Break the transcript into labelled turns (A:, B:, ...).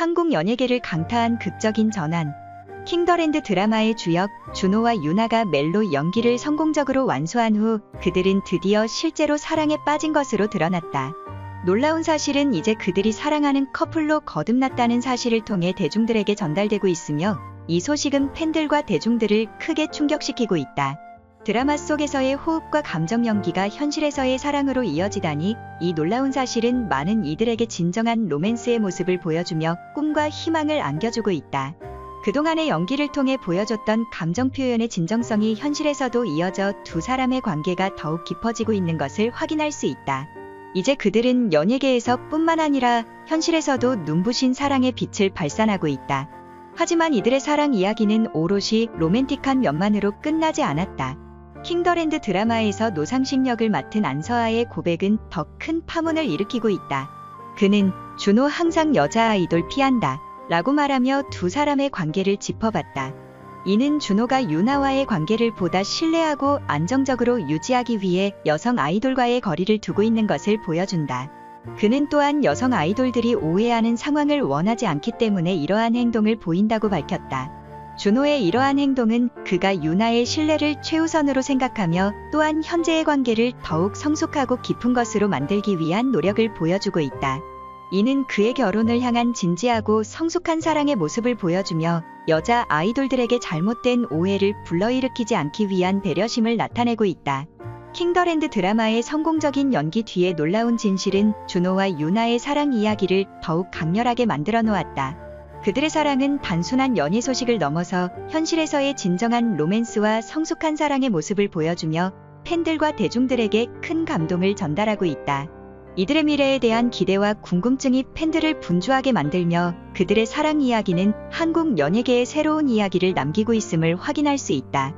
A: 한국 연예계를 강타한 극적인 전환. 킹더랜드 드라마의 주역 준호와 유나가 멜로 연기를 성공적으로 완수한 후 그들은 드디어 실제로 사랑에 빠진 것으로 드러났다. 놀라운 사실은 이제 그들이 사랑하는 커플로 거듭났다는 사실을 통해 대중들에게 전달되고 있으며 이 소식은 팬들과 대중들을 크게 충격시키고 있다. 드라마 속에서의 호흡과 감정 연기가 현실에서의 사랑으로 이어지다니 이 놀라운 사실은 많은 이들에게 진정한 로맨스의 모습을 보여주며 꿈과 희망을 안겨주고 있다. 그동안의 연기를 통해 보여줬던 감정 표현의 진정성이 현실에서도 이어져 두 사람의 관계가 더욱 깊어지고 있는 것을 확인할 수 있다. 이제 그들은 연예계에서 뿐만 아니라 현실에서도 눈부신 사랑의 빛을 발산하고 있다. 하지만 이들의 사랑 이야기는 오롯이 로맨틱한 면만으로 끝나지 않았다. 킹더랜드 드라마에서 노상식 역을 맡은 안서아의 고백은 더 큰 파문을 일으키고 있다. 그는 준호 항상 여자 아이돌 피한다. 라고 말하며 두 사람의 관계를 짚어봤다. 이는 준호가 유나와의 관계를 보다 신뢰하고 안정적으로 유지하기 위해 여성 아이돌과의 거리를 두고 있는 것을 보여준다. 그는 또한 여성 아이돌들이 오해하는 상황을 원하지 않기 때문에 이러한 행동을 보인다고 밝혔다. 준호의 이러한 행동은 그가 유나의 신뢰를 최우선으로 생각하며 또한 현재의 관계를 더욱 성숙하고 깊은 것으로 만들기 위한 노력을 보여주고 있다. 이는 그의 결혼을 향한 진지하고 성숙한 사랑의 모습을 보여주며 여자 아이돌들에게 잘못된 오해를 불러일으키지 않기 위한 배려심을 나타내고 있다. 킹더랜드 드라마의 성공적인 연기 뒤에 놀라운 진실은 준호와 유나의 사랑 이야기를 더욱 강렬하게 만들어 놓았다. 그들의 사랑은 단순한 연애 소식을 넘어서 현실에서의 진정한 로맨스와 성숙한 사랑의 모습을 보여주며 팬들과 대중들에게 큰 감동을 전달하고 있다. 이들의 미래에 대한 기대와 궁금증이 팬들을 분주하게 만들며 그들의 사랑 이야기는 한국 연예계의 새로운 이야기를 남기고 있음을 확인할 수 있다.